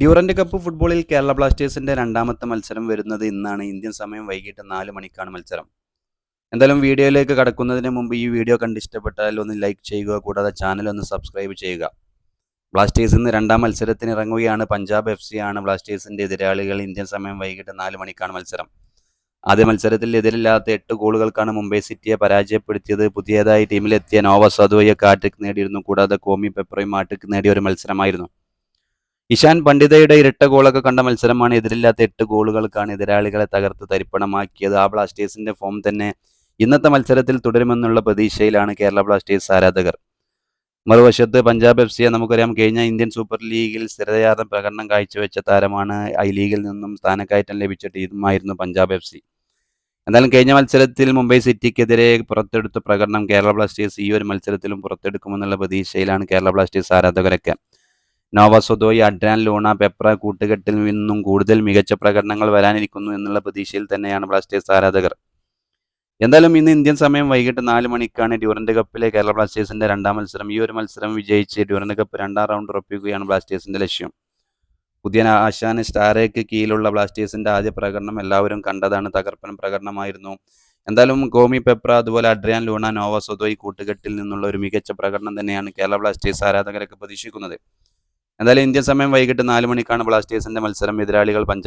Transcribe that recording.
Durand cup ഫുട്ബോളിൽ കേരള ബ്ലാസ്റ്റേഴ്സിന്റെ രണ്ടാമത്തെ മത്സരം വരുന്നത് ഇന്നാണ്. ഇന്ത്യൻ സമയം വൈകിട്ട് നാല് മണിക്കാണ് മത്സരം. എന്തായാലും വീഡിയോയിലേക്ക് കടക്കുന്നതിന് മുമ്പ് ഈ വീഡിയോ കണ്ട് ഇഷ്ടപ്പെട്ടാൽ ഒന്ന് ലൈക്ക് ചെയ്യുക കൂടാതെ ചാനൽ ഒന്ന് സബ്സ്ക്രൈബ് ചെയ്യുക. ബ്ലാസ്റ്റേഴ്സ് ഇന്ന് രണ്ടാം മത്സരത്തിന് ഇറങ്ങുകയാണ്. പഞ്ചാബ് എഫ് സി ആണ് ബ്ലാസ്റ്റേഴ്സിന്റെ എതിരാളികൾ. ഇന്ത്യൻ സമയം വൈകിട്ട് നാല് മണിക്കാണ് മത്സരം. ആദ്യ മത്സരത്തിൽ എതിരില്ലാത്ത എട്ട് ഗോളുകൾക്കാണ് മുംബൈ സിറ്റിയെ പരാജയപ്പെടുത്തിയത്. പുതിയതായി ടീമിലെത്തിയ നോവ സദോയെ കാറ്റക്ക് നേടിയിരുന്നു. കൂടാതെ കോമി പെപ്രയും മാറ്റക്ക് നേടിയ ഒരു മത്സരമായിരുന്നു. ഇഷാൻ പണ്ഡിതയുടെ ഇരട്ട ഗോളൊക്കെ കണ്ട മത്സരമാണ് എതിരില്ലാത്ത എട്ട് ഗോളുകൾക്കാണ് എതിരാളികളെ തകർത്ത് തരിപ്പണമാക്കിയത്. ആ ബ്ലാസ്റ്റേഴ്സിന്റെ ഫോം തന്നെ ഇന്നത്തെ മത്സരത്തിൽ തുടരുമെന്നുള്ള പ്രതീക്ഷയിലാണ് കേരള ബ്ലാസ്റ്റേഴ്സ് ആരാധകർ. മറുവശത്ത് പഞ്ചാബ് എഫ് സിയെ നമുക്കറിയാം കഴിഞ്ഞ ഇന്ത്യൻ സൂപ്പർ ലീഗിൽ സ്ഥിരതയാർന്ന പ്രകടനം കാഴ്ചവെച്ച താരമാണ് ഐ ലീഗിൽ നിന്നും സ്ഥാനക്കയറ്റം ലഭിച്ച ടീമായിരുന്നു പഞ്ചാബ് എഫ് സി എന്നാലും കഴിഞ്ഞ മത്സരത്തിൽ മുംബൈ സിറ്റിക്കെതിരെ പുറത്തെടുത്ത പ്രകടനം കേരള ബ്ലാസ്റ്റേഴ്സ് ഈ ഒരു മത്സരത്തിലും പുറത്തെടുക്കുമെന്നുള്ള പ്രതീക്ഷയിലാണ് Kerala Blasters ആരാധകരൊക്കെ. Noah Sadaoui Adrian Luna Peprah കൂട്ടുകെട്ടിൽ നിന്നും കൂടുതൽ മികച്ച പ്രകടനങ്ങൾ വരാനിരിക്കുന്നു എന്നുള്ള പ്രതീക്ഷയിൽ തന്നെയാണ് ബ്ലാസ്റ്റേഴ്സ് ആരാധകർ. എന്തായാലും ഇന്ന് ഇന്ത്യൻ സമയം വൈകിട്ട് നാല് മണിക്കാണ് ഡ്യൂറന്റ് കപ്പിലെ കേരള ബ്ലാസ്റ്റേഴ്സിന്റെ രണ്ടാം മത്സരം. ഈ ഒരു മത്സരം വിജയിച്ച് ഡ്യൂറന്റ് കപ്പ് രണ്ടാം റൗണ്ട് ഉറപ്പിക്കുകയാണ് ബ്ലാസ്റ്റേഴ്സിന്റെ ലക്ഷ്യം. പുതിയ ആശാന് സ്റ്റാറേക്ക് കീഴിലുള്ള ബ്ലാസ്റ്റേഴ്സിന്റെ ആദ്യ പ്രകടനം എല്ലാവരും കണ്ടതാണ്. തകർപ്പൻ പ്രകടനമായിരുന്നു. എന്തായാലും ഗോമി പെപ്ര അതുപോലെ അഡ്രിയാൻ ലൂണ നോവ സൊദോയി കൂട്ടുകെട്ടിൽ നിന്നുള്ള ഒരു മികച്ച പ്രകടനം തന്നെയാണ് കേരള ബ്ലാസ്റ്റേഴ്സ് ആരാധകരൊക്കെ പ്രതീക്ഷിക്കുന്നത്. എന്തായാലും ഇന്ത്യൻ സമയം വൈകിട്ട് നാല് മണിക്കാണ് ബ്ലാസ്റ്റേഴ്സിന്റെ മത്സരം. എതിരാളികൾ പഞ്ചാബ്